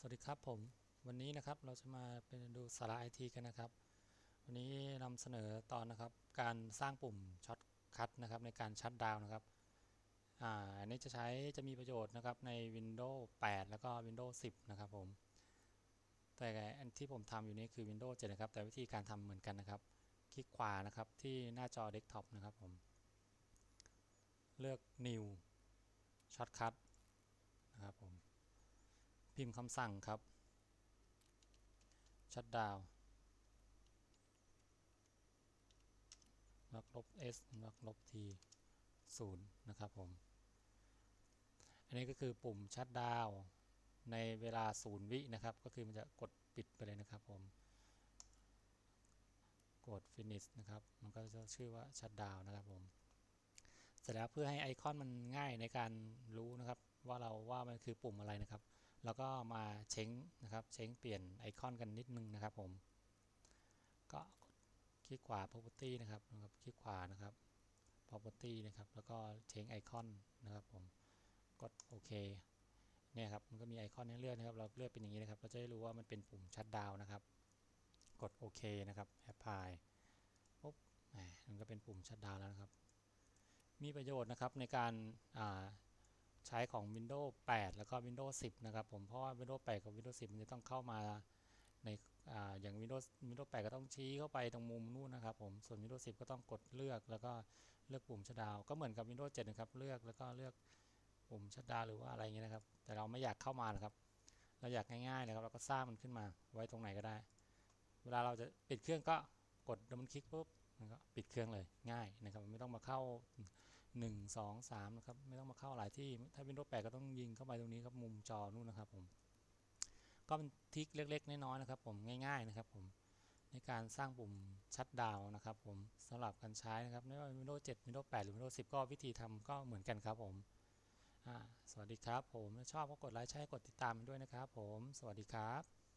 สวัสดีครับผม วันนี้นะครับเราจะมาเป็นดูสาระไอทีกันนะครับ วันนี้นำเสนอตอนนะครับการสร้างปุ่มช็อตคัทนะครับในการชัดดาวนะครับอ่าอันนี้จะใช้จะมีประโยชน์นะครับใน Windows 8 แล้วก็ Windows 10 นะครับผม แต่อันที่ผมทำอยู่นี้คือ Windows 7 นะครับ แต่วิธีการทำเหมือนกันนะครับ คลิกขวานะครับที่หน้าจอเดสก์ท็อปนะครับผม เลือก New Shortcut นะครับผม พิมพ์คำสั่งครับชัดดาวลักลบ s ลักลบ t 0นะครับผม อันนี้ก็คือปุ่มชัดดาวในเวลา 0 วินะครับ ก็คือมันจะกดปิดไปเลยนะครับผม กด finish นะครับ มันก็จะชื่อว่าชัดดาวนะครับผม เสร็จแล้วเพื่อให้ไอคอนมันง่ายในการรู้นะครับ ว่าเราว่ามันคือปุ่มอะไรนะครับ แล้วก็มาเช้งนะครับเช้งเปลี่ยนไอคอนกันนิดนึงนะครับผม ก็คลิกขวา property นะครับนะครับคลิกขวานะครับ property นะครับ แล้วก็เช้งไอคอนนะครับผมกดโอเคเนี่ยครับมันก็มีไอคอนให้เลือกนะครับ เราเลือกเป็นอย่างนี้นะครับ เราจะได้รู้ว่ามันเป็นปุ่มชัดดาวนะครับ กดโอเคนะครับ apply ปุ๊บมมันก็เป็นปุ่มชัดดาวแล้วนะครับ มีประโยชน์นะครับในการ ใช้ของ Windows 8 แล้วก็ Windows 10 นะครับผมเพราะว่า Windows 8 กับ Windows 10 มันจะต้องเข้ามาในออย่าง Windows Windows 8 ก็ต้องชี้เข้าไปตรงมุมนู่นนะครับผมส่วน Windows 10 ก็ต้องกดเลือกแล้วก็เลือกปุ่มชัดดาวก็เหมือนกับ Windows 7 นะครับเลือกแล้วก็เลือกปุ่มชัดดาวหรือว่าอะไรเงี้ยนะครับ แต่เราไม่อยากเข้ามานะครับ เราอยากง่ายๆนะครับเราก็สร้างมันขึ้นมาไว้ตรงไหนก็ได้ เวลาเราจะปิดเครื่องก็กดดับเบิลคลิกปุ๊บมันก็ปิดเครื่องเลยง่ายนะครับไม่ต้องมาเข้า 1 2 3นะครับไม่ต้องมาเข้าหลายที่ถ้า Windows 8ก็ต้องยิงเข้าไปตรงนี้ครับมุมจอนู่นนะครับผมก็เป็นทริคเล็กๆน้อยๆนะครับ ผมง่ายๆนะครับ ผมในการสร้างปุ่มชัดดาวนะครับ ผมสำหรับการใช้นะครับไม่ว่า Windows 7 Windows 8หรือ Windows 10ก็วิธีทำก็เหมือนกันครับผมสวัสดีครับ ผมชอบก็กดไลค์ใช่กดติดตามด้วยนะครับ ผม สวัสดีครับ